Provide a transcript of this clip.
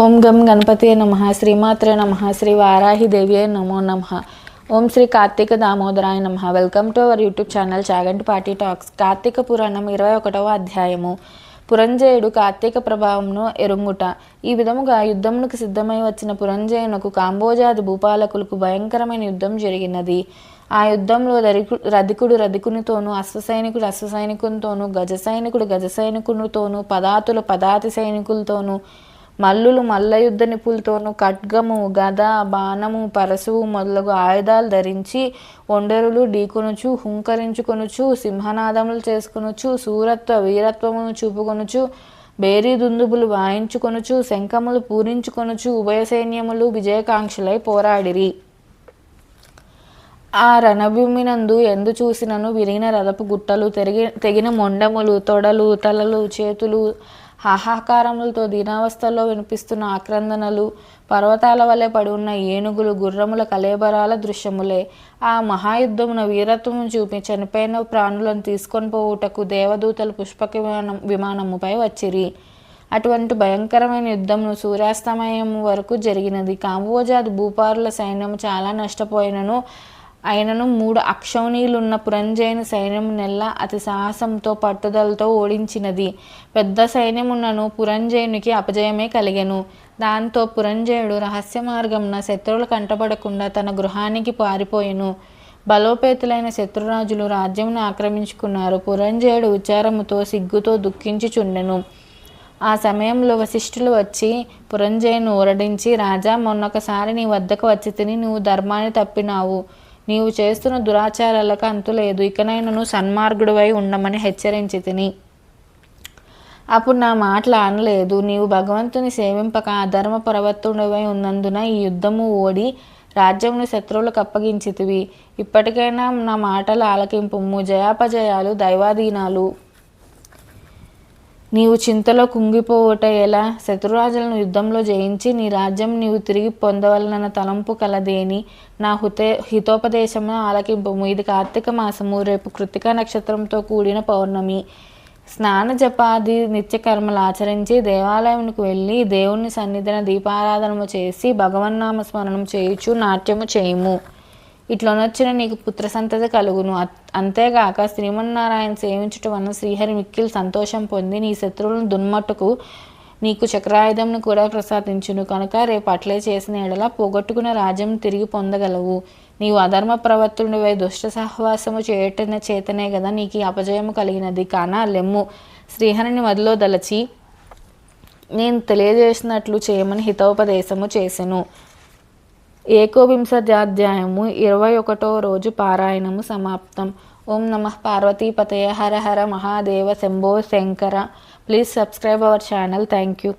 ఓం గం గణపతియే నమ. శ్రీమాత్రే నమ. శ్రీ వారాహి దేవియే నమో నమ. ఓం శ్రీ కార్తీక దామోదరాయ నమ. Welcome to our YouTube channel Chaganti party talks. Karthika Puranam ఇరవై ఒకటవ అధ్యాయము. పురంజయుడు కార్తీక ప్రభావంను ఎరుంగుట. ఈ విధముగా యుద్ధమునకు సిద్ధమై వచ్చిన పురంజయునకు కాంబోజాది భూపాలకులకు భయంకరమైన యుద్ధం జరిగినది. ఆ యుద్ధంలో రధికు రధికుడు రధికునితోనూ అశ్వసైనికుడు అశ్వసైనికునితోనూ గజ సైనికుడు గజ సైనికునితోనూ పదాతులు పదాతి సైనికులతోనూ మల్లులు మల్లయుద్ధ నిపులతోనూ ఖడ్గము గద బాణము పరశువు మొదలగు ఆయుధాలు ధరించి ఒండరులు ఢీకొనుచు హుంకరించుకొనుచు సింహనాదములు చేసుకొనుచు సూరత్వ వీరత్వమును చూపుకొనుచు బేరీ దుందుబులు వాయించుకొనుచు శంఖములు పూరించుకొనుచు ఉభయ సైన్యములు విజయకాంక్షలై పోరాడిరి. ఆ రణభూమినందు ఎందు చూసినను విరిగిన రథపు గుట్టలు తెరిగి తెగిన మొండములు తొడలు తలలు చేతులు హాహాకారములతో దీనావస్థలో వినిపిస్తున్న ఆక్రందనలు పర్వతాల వలె పడి ఉన్న ఏనుగులు గుర్రముల కలేబరాల దృశ్యములే. ఆ మహాయుద్ధమున వీరత్వము చూపి చనిపోయిన ప్రాణులను తీసుకొని పోవుటకు దేవదూతలు పుష్పక విమానం విమానముపై వచ్చిరి. అటువంటి భయంకరమైన యుద్ధమును సూర్యాస్తమయం వరకు జరిగినది. కాంబోజాది భూపారుల సైన్యం చాలా నష్టపోయినను అయినను మూడు అక్షౌనీలున్న పురంజయుని సైన్యం నెల్ల అతి సాహసంతో పట్టుదలతో ఓడించినది. పెద్ద సైన్యమున్నను పురంజయునికి అపజయమే కలిగెను. దాంతో పురంజయుడు రహస్య మార్గంన శత్రువులు కంటపడకుండా తన గృహానికి పారిపోయెను. బలోపేతులైన శత్రురాజులు రాజ్యమును ఆక్రమించుకున్నారు. పురంజయుడు ఉచారముతో సిగ్గుతో దుఃఖించుచుండెను. ఆ సమయంలో వశిష్ఠులు వచ్చి పురంజయును ఊరడించి రాజా మొన్నొకసారి నీ వద్దకు వచ్చి తిని నువ్వు ధర్మాన్ని తప్పినావు. నీవు చేస్తున్న దురాచారాలకు అంతులేదు ఇకనైనను సన్మార్గుడివై ఉండమని హెచ్చరించి తిని. అప్పుడు నా మాటలు అనలేదు నీవు భగవంతుని సేవింపక అధర్మ ప్రవర్తుడివై ఉన్నందున ఈ యుద్ధము ఓడి రాజ్యమును శత్రువులకు అప్పగించితివి. ఇప్పటికైనా నా మాటలు ఆలకింపు జయాపజయాలు దైవాధీనాలు. నీవు చింతలో కుంగిపోవుట ఎలా? శత్రురాజులను యుద్ధంలో జయించి నీ రాజ్యం నీవు తిరిగి పొందవలనన్న తలంపు కలదేని? నా హుతే హితోపదేశము ఆలకింపము. ఇది కార్తీక మాసము. రేపు కృతిక నక్షత్రంతో కూడిన పౌర్ణమి. స్నాన జపాది నిత్యకర్మలు ఆచరించి దేవాలయంకు వెళ్ళి దేవుని సన్నిధిన దీపారాధనము చేసి భగవన్నామ స్మరణం చేయుచు నాట్యము చేయము. ఇట్లనొచ్చిన నీకు పుత్ర సంతతి కలుగును. అంతేగాక శ్రీమన్నారాయణ సేవించుట వలన శ్రీహరి మిక్కిల్ సంతోషం పొంది నీ శత్రువులను దున్మట్టుకు నీకు చక్రాయుధంను కూడా ప్రసాదించును. కనుక రేపు అట్లే చేసిన ఎడల పోగొట్టుకున్న రాజ్యం తిరిగి పొందగలవు. నీవు అధర్మ ప్రవర్తుడివై దుష్ట సహవాసము చేయటన చేతనే కదా నీకు అపజయము కలిగినది. కాన లెమ్ము శ్రీహరిని మదిలో దలచి నేను తెలియజేసినట్లు చేయమని హితోపదేశము చేసెను. ఏకోవింశత్యాధ్యాయము ఇరవై ఒకటో రోజు పారాయణము సమాప్తం. ఓం నమ పార్వతీపతయ Hara Hara Mahadeva Shambho Shankara. Please subscribe our channel thank you